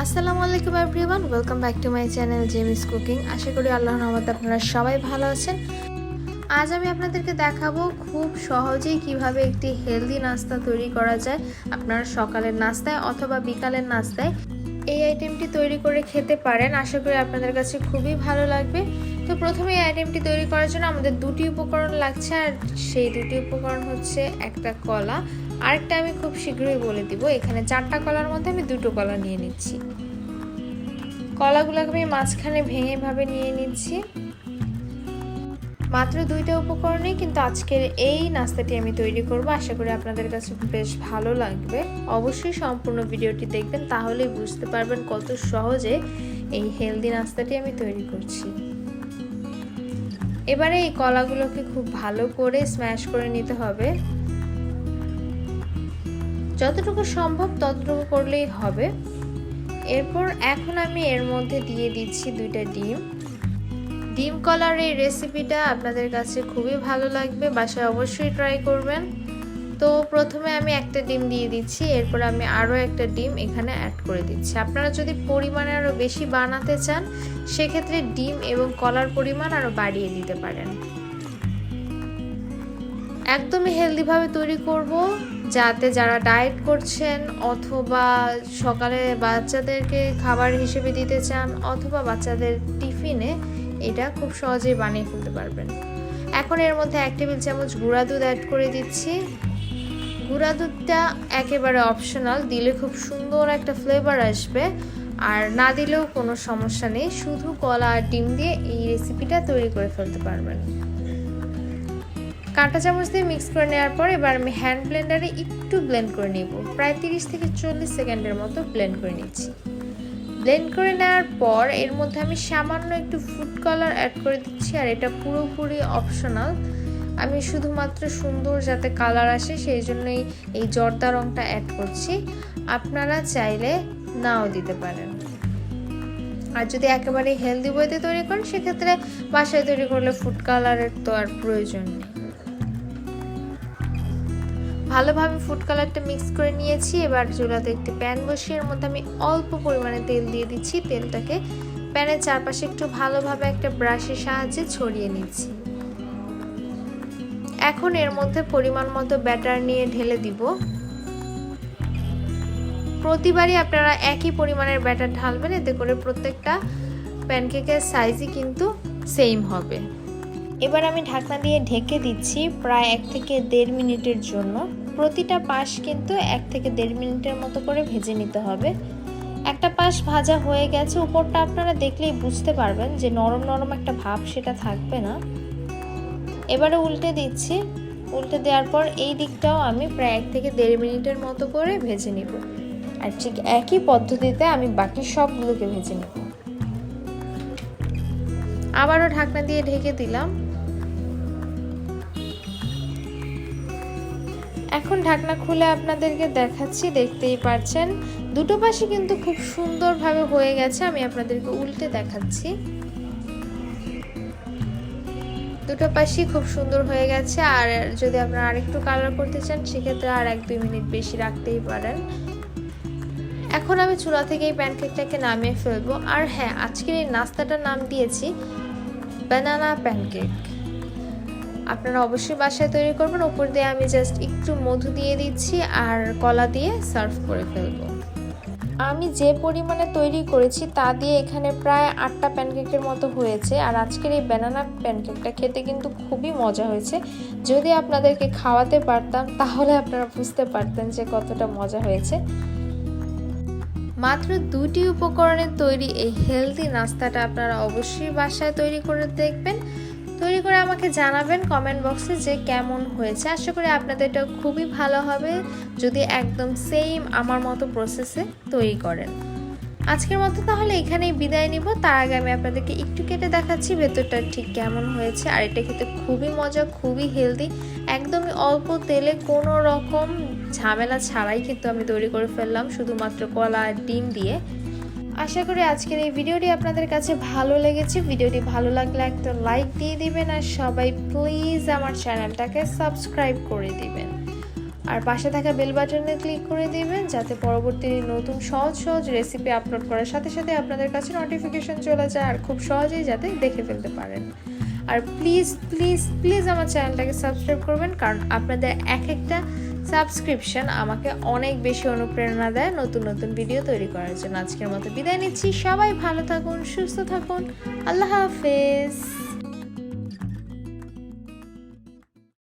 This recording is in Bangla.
আসসালামু আলাইকুম everyone welcome back to my channel Jemis cooking আশা করি আল্লাহর রহমতে আপনারা সবাই ভালো আছেন। আজ আমি আপনাদেরকে দেখাবো খুব সহজেই কীভাবে একটি হেলদি নাস্তা তৈরি করা যায়। আপনার সকালের নাস্তায় অথবা বিকালের নাস্তায় এই আইটেমটি তৈরি করে খেতে পারেন। আশা করি আপনাদের কাছে খুবই ভালো লাগবে। তো প্রথমে এই আইটেমটি তৈরি করার জন্য আমাদের দুটি উপকরণ লাগছে, আর সেই দুটি উপকরণ হচ্ছে একটা কলা। আরেকটা আমি খুব শীঘ্রই বলে দিব, এখানে চারটা কলার মধ্যে আমি দুটো কলা নিয়ে নিচ্ছি। কলাগুলোকে আমি মাঝখানে ভেঙে ভাবে নিয়ে নিচ্ছি। মাত্র দুইটা উপকরণে কিন্তু আজকের এই নাস্তাটি আমি তৈরি করব, আশা করি আপনাদের কাছে বেশ ভালো লাগবে। অবশ্যই সম্পূর্ণ ভিডিওটি দেখবেন, তাহলেই বুঝতে পারবেন কত সহজে এই হেলদি নাস্তাটি আমি তৈরি করছি। এবারে এই কলাগুলোকে খুব ভালো করে স্ম্যাশ করে নিতে হবে। যতটুকু সম্ভব ততটুকু করলেই হবে। এরপর এখন আমি এর মধ্যে দিয়ে দিচ্ছি দুইটা ডিম। ডিম কলার এই রেসিপিটা আপনাদের কাছে খুবই ভালো লাগবে, বাসায় অবশ্যই ট্রাই করবেন। তো প্রথমে আমি একটা ডিম দিয়ে দিচ্ছি, এরপর আমি আরও একটা ডিম এখানে অ্যাড করে দিচ্ছি। আপনারা যদি পরিমাণে আরও বেশি বানাতে চান, সেক্ষেত্রে ডিম এবং কলার পরিমাণ আরও বাড়িয়ে দিতে পারেন। একদমই হেলদিভাবে তৈরি করব, যাতে যারা ডায়েট করছেন অথবা সকালে বাচ্চাদেরকে খাবার হিসেবে দিতে চান অথবা বাচ্চাদের টিফিনে, এটা খুব সহজেই বানিয়ে ফেলতে পারবেন। এখন এর মধ্যে এক টেবিল চামচ গুঁড়া দুধ অ্যাড করে দিচ্ছি। গুঁড়া দুধটা একেবারে অপশনাল দিলে খুব সুন্দর একটা ফ্লেভার আসবে। আর না দিলেও কোনো সমস্যা নেই, শুধু কলা আর ডিম দিয়ে এই রেসিপিটা তৈরি করে ফেলতে পারবেন। কাঁটা চামচ দিয়ে মিক্স করে নেওয়ার পর এবার আমি হ্যান্ড ব্লেন্ডারে একটু ব্লেন্ড করে নিব। প্রায় তিরিশ থেকে চল্লিশ সেকেন্ডের মতো ব্লেন্ড করে নিচ্ছি। ব্লেন্ড করে নেওয়ার পর এর মধ্যে আমি সামান্য একটু ফুড কালার অ্যাড করে দিচ্ছি আর এটা পুরোপুরি অপশনাল আমি শুধুমাত্র সুন্দর যাতে কালার আসে সেই জন্যই এই জর্দা রঙটা অ্যাড করছি। আপনারা চাইলে নাও দিতে পারেন। আর যদি একেবারে হেলদি বইতে তৈরি করেন, সেক্ষেত্রে বাসায় তৈরি করলে ফুড কালারের তো আর প্রয়োজন নেই। ভালোভাবে ফুড কালারটা মিক্স করে নিয়েছি। এবার চুলাতে একটি প্যান বসিয়ে এর মধ্যে আমি অল্প পরিমাণে তেল দিয়ে দিচ্ছি। তেলটাকে প্যানের চারপাশে একটু ভালোভাবে একটা ব্রাশের সাহায্যে ছড়িয়ে নিচ্ছি। এখন এর মধ্যে পরিমাণ মতো ব্যাটার নিয়ে ঢেলে দিব। প্রতিবারই আপনারা একই পরিমাণের ব্যাটার ঢালবেন, এতে করে প্রত্যেকটা প্যানকেকের সাইজই কিন্তু সেম হবে। এবার আমি ঢাকনা দিয়ে ঢেকে দিচ্ছি প্রায় এক থেকে দেড় মিনিটের জন্য। প্রতিটা পাশ কিন্তু এক থেকে দেড় মিনিটের মতো করে ভেজে নিতে হবে। একটা পাশ ভাজা হয়ে গেছে, উপরটা আপনারা দেখলেই বুঝতে পারবেন যে নরম নরম একটা ভাব সেটা থাকবে না। এবারে উল্টে দিচ্ছি। উল্টে দেওয়ার পর এই দিকটাও আমি প্রায় এক থেকে দেড় মিনিটের মতো করে ভেজে নিব। আর ঠিক একই পদ্ধতিতে আমি বাকি সবগুলোকে ভেজে নেব। আবারও ঢাকনা দিয়ে ঢেকে দিলাম। এখন ঢাকনা খুলে আপনাদেরকে দেখাচ্ছি, দেখতেই পারছেন দুটো পাশে কিন্তু খুব সুন্দরভাবে হয়ে গেছে, আমি আপনাদেরকে উল্টে দেখাচ্ছি। দুটো পাশই খুব সুন্দর হয়ে গেছে, আর যদি আপনারা আরেকটু কালার করতে চান, সেক্ষেত্রে আর এক দুই মিনিট বেশি রাখতেই পারেন। এখন আমি চুলা থেকে এই প্যানকেকটাকে নামিয়ে ফেলব। আর হ্যাঁ আজকের এই নাস্তাটার নাম দিয়েছি ব্যানানা প্যানকেক আপনারা অবশ্যই বাসায় তৈরি করবেন। ওপর দিয়ে আমি জাস্ট একটু মধু দিয়ে দিচ্ছি আর কলা দিয়ে সার্ভ করে ফেলব। আমি যে পরিমাণে তৈরি করেছি তা দিয়ে এখানে প্রায় আটটা প্যানকেকের মতো হয়েছে। আর আজকের এই ব্যানানা প্যানকেকটা খেতে কিন্তু খুবই মজা হয়েছে। যদি আপনাদেরকে খাওয়াতে পারতাম, তাহলে আপনারা বুঝতে পারতেন যে কতটা মজা হয়েছে। মাত্র দুটি উপকরণের তৈরি এই হেলদি নাস্তাটা আপনারা অবশ্যই বাসায় তৈরি করে দেখবেন। তৈরি করে আমাকে জানাবেন কমেন্ট বক্সে যে কেমন হয়েছে। আশা করি আপনাদের এটা খুবই ভালো হবে, যদি একদম সেম আমার মতো প্রসেসে তৈরি করেন। আজকের মতো তাহলে এখানেই বিদায় নিব। তার আগে আমি আপনাদেরকে একটু কেটে দেখাচ্ছি ভেতরটা ঠিক কেমন হয়েছে, আর এটা খেতে খুবই মজা, খুবই হেলদি একদমই অল্প তেলে কোনো রকম ঝামেলা ছাড়াই কিন্তু আমি তৈরি করে ফেললাম, শুধুমাত্র কলা ডিম দিয়ে। আশা করি আজকের এই ভিডিওটি আপনাদের কাছে ভালো লেগেছে। ভিডিওটি ভালো লাগলে একটা লাইক দিয়ে দিবেন আর সবাই প্লিজ আমার চ্যানেলটাকে সাবস্ক্রাইব করে দিবেন। আর পাশে থাকা বেল বাটনে ক্লিক করে দিবেন যাতে পরবর্তী নতুন সহজ সহজ রেসিপি আপলোড করার সাথে সাথে আপনাদের কাছে নোটিফিকেশন চলে যায় আর খুব সহজেই যাতে দেখে ফেলতে পারেন। আর প্লিজ প্লিজ প্লিজ আমার চ্যানেলটাকে সাবস্ক্রাইব করবেন কারণ আপনাদের এক একটা সাবস্ক্রিপশন আমাকে অনেক বেশি অনুপ্রেরণা দেয় নতুন নতুন ভিডিও তৈরি করার জন্য। আজকের মতো বিদায় নিচ্ছি। সবাই ভালো থাকুন, সুস্থ থাকুন। আল্লাহ হাফেজ।